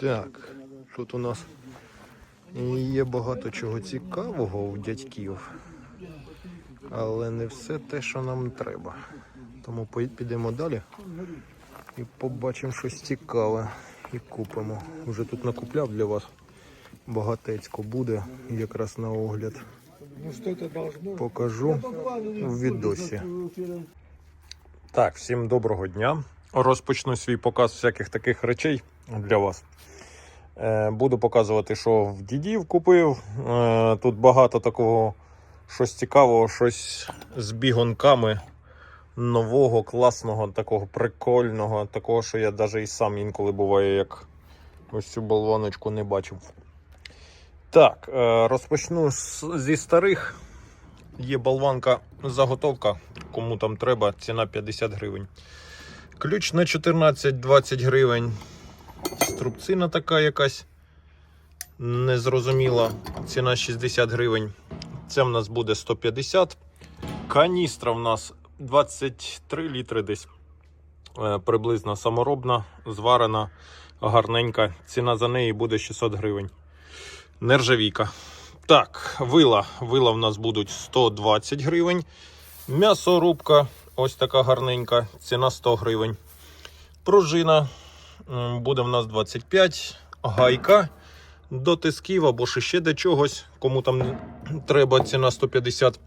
Так, тут у нас є багато чого цікавого у дядьків, але не все те, що нам треба. Тому підемо далі і побачимо щось цікаве і купимо. Уже тут накупляв для вас багатецько буде якраз на огляд. Покажу в відосі. Так, всім доброго дня. Розпочну свій показ всяких таких речей для вас. Е, Буду показувати, що в дідів купив. Е, Тут багато такого щось цікавого, щось з бігунками нового, класного, такого прикольного, такого, що я навіть і сам інколи буває, як ось цю болваночку не бачив. Так, е, розпочну зі старих. Є болванка заготовка, кому там треба, ціна 50 гривень. Ключ на 14-20 гривень. Струбцина така якась незрозуміла. Ціна 60 гривень. Це в нас буде 150. Каністра в нас 23 літри десь. Е, Приблизно саморобна, зварена, гарненька. Ціна за неї буде 600 гривень. Нержавійка. Так, вила. Вила в нас будуть 120 гривень. М'ясорубка, ось така гарненька, ціна 100 гривень. Пружина буде в нас 25. Гайка до тисків або ще до чогось. Кому там треба, ціна 150.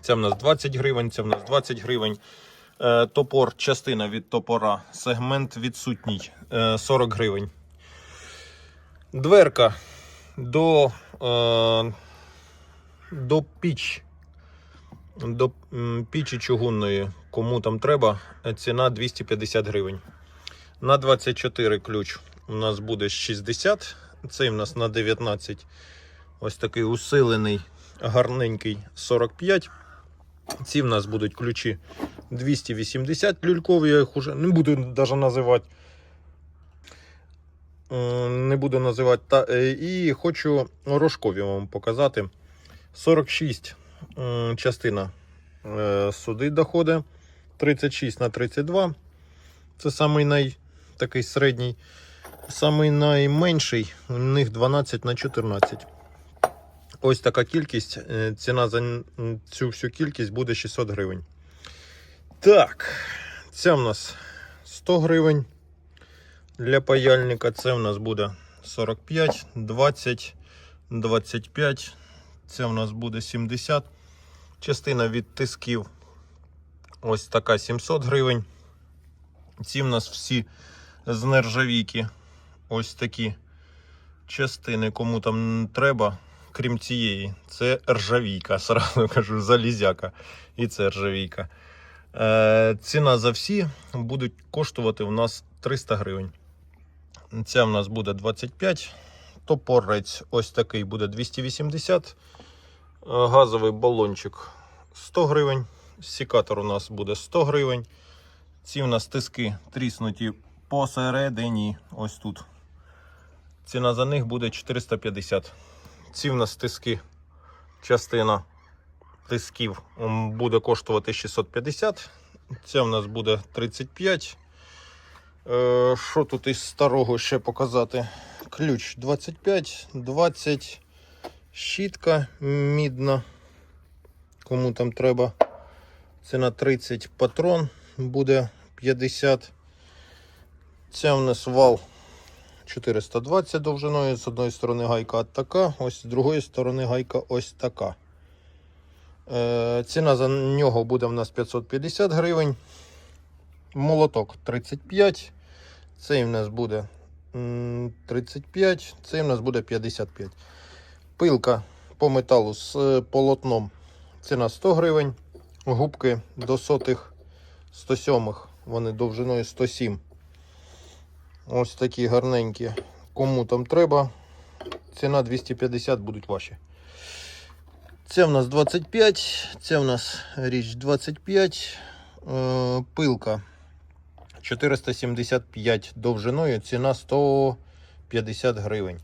Це в нас 20 гривень, це в нас 20 гривень. Е, топор, частина від топора, сегмент відсутній, е, 40 гривень. Дверка до, е, до піч. До пічі чугунної, кому там треба, е, ціна 250 гривень. На 24 ключ у нас буде 60. Цей у нас на 19. Ось такий усилений, гарненький 45. Ці в нас будуть ключі 280 люлькові, я їх уже не буду навіть називати. Не буду називати. Та, е, і хочу рожкові вам показати. 46 частина е, сюди доходить. 36 на 32. Це самий най, такий середній. Самий найменший у них 12 на 14. Ось така кількість. Е, Ціна за цю всю кількість буде 600 гривень. Так, це в нас 100 гривень. Для паяльника це в нас буде 45, 20, 25. Це в нас буде 70. Частина від тисків ось така 700 гривень. Ці в нас всі з нержавійки. Ось такі частини, кому там треба, крім цієї. Це ржавійка, сразу кажу, залізяка. І це ржавійка. Е, ціна за всі будуть коштувати у нас 300 гривень. Ця в нас буде 25. Топорець ось такий буде 280. Е, Газовий балончик 100 гривень. Сікатор у нас буде 100 гривень. Ці у нас тиски тріснуті посередині. Ось тут. Ціна за них буде 450. Ці в нас тиски. Частина тисків буде коштувати 650. Це в нас буде 35. Е, Що тут із старого ще показати? Ключ 25, 20, щітка мідна. Кому там треба. Ціна 30 патрон буде 50. Це у нас вал 420 довжиною. З одної сторони гайка така, ось з другої сторони гайка ось така. Е, ціна за нього буде в нас 550 гривень. Молоток 35. Цей в нас буде 35, цей в нас буде 55. Пилка по металу з е, полотном. Ціна 100 гривень. Губки до сотих 107 вони довжиною 107. Ось такі гарненькі. Кому там треба. Ціна 250 будуть ваші. Це в нас 25, це в нас річ 25. Е, пилка 475 довжиною, ціна 150 гривень.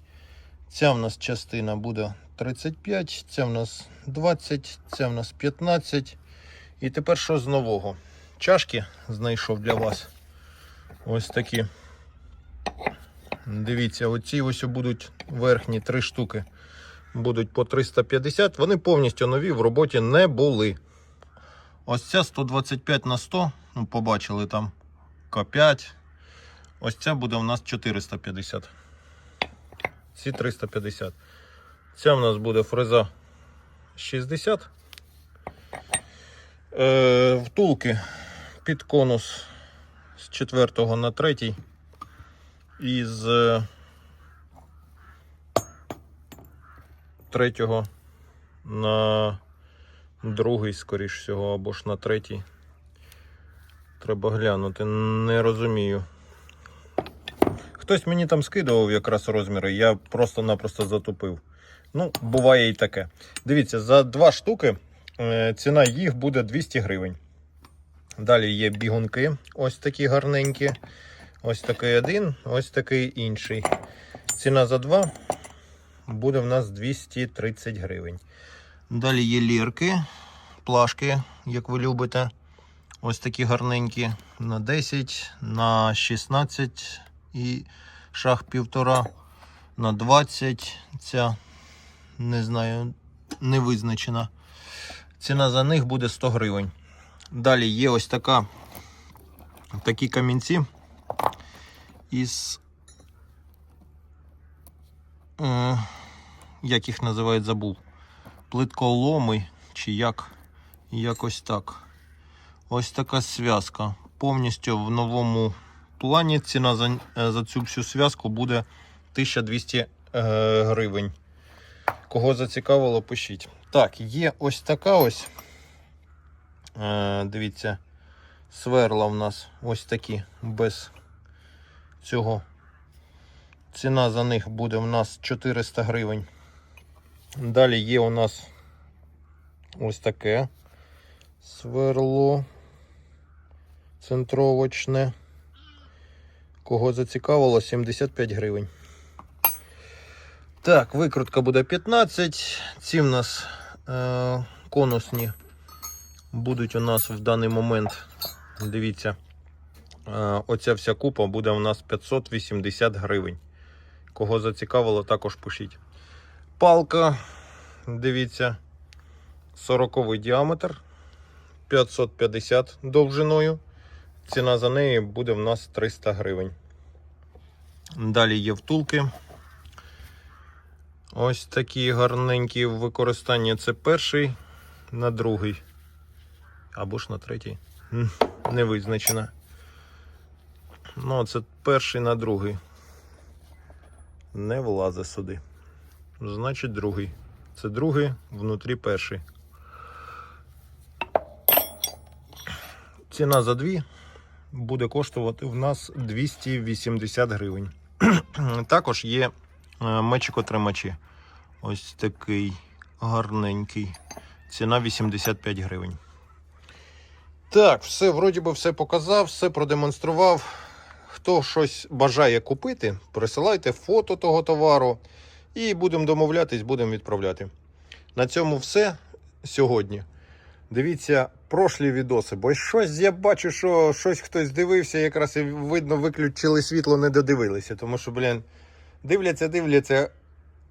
Ця в нас частина буде 35, ця в нас 20, ця в нас 15. І тепер що з нового? Чашки знайшов для вас. Ось такі Дивіться, оці ось будуть верхні три штуки. Будуть по 350. Вони повністю нові в роботі не були. Ось ця 125 на 100. Ну, побачили там К5. Ось ця буде у нас 450. Ці 350. Ця в нас буде фреза 60. Е, втулки під конус з 4 на 3 і з 3 на другий, скоріш всього, або ж на третій. Треба глянути, не розумію. Хтось мені там скидував якраз розміри, я просто-напросто затупив. Ну, буває і таке. Дивіться, за два штуки е, ціна їх буде 200 гривень. Далі є бігунки, ось такі гарненькі. Ось такий один, ось такий інший. Ціна за два буде в нас 230 гривень. Далі є лірки, плашки, як ви любите. Ось такі гарненькі на 10, на 16 і шах півтора, на 20. Ця не знаю, не визначена. Ціна за них буде 100 гривень. Далі є ось така такі камінці із. Е, як їх називають, забув. Плитколоми чи як. Якось так. Ось така зв'язка. Повністю в новому плані ціна за, е, за цю всю зв'язку буде 1200 е, гривень. Кого зацікавило, пишіть. Так, є ось така ось. Е, дивіться, сверла в нас ось такі без цього. Ціна за них буде в нас 400 гривень. Далі є у нас ось таке сверло центровочне. Кого зацікавило, 75 гривень. Так, викрутка буде 15. Ці в нас е, конусні будуть у нас в даний момент. Дивіться, оця вся купа буде у нас 580 гривень. Кого зацікавило, також пишіть. Палка, дивіться, 40 діаметр, 550 довжиною. Ціна за неї буде в нас 300 гривень. Далі є втулки. Ось такі гарненькі в використанні. Це перший на другий. Або ж на третій. Не визначено. Ну, це перший на другий. Не влазить сюди. Значить, другий. Це другий, внутрі перший. Ціна за дві буде коштувати в нас 280 гривень. Також є е, мечикотримачі. Ось такий гарненький. Ціна 85 гривень. Так, все, вроді би, все показав, все продемонстрував. Хто щось бажає купити, присилайте фото того товару і будемо домовлятись, будемо відправляти. На цьому все сьогодні. Дивіться прошлі відоси, бо щось я бачу, що щось хтось дивився, якраз і видно, виключили світло, не додивилися. Тому що, блін, дивляться, дивляться,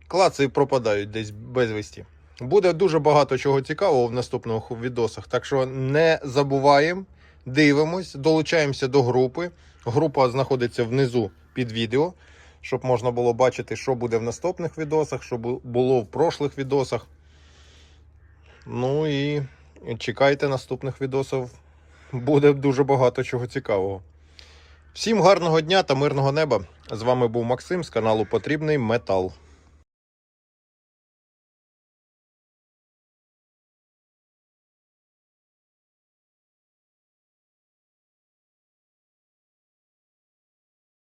клаци пропадають десь безвісті. Буде дуже багато чого цікавого в наступних відосах. Так що не забуваємо, дивимось, долучаємося до групи. Група знаходиться внизу під відео, щоб можна було бачити, що буде в наступних відосах, що було в прошлих відосах. Ну і чекайте наступних відосів. Буде дуже багато чого цікавого. Всім гарного дня та мирного неба! З вами був Максим з каналу Потрібний Метал.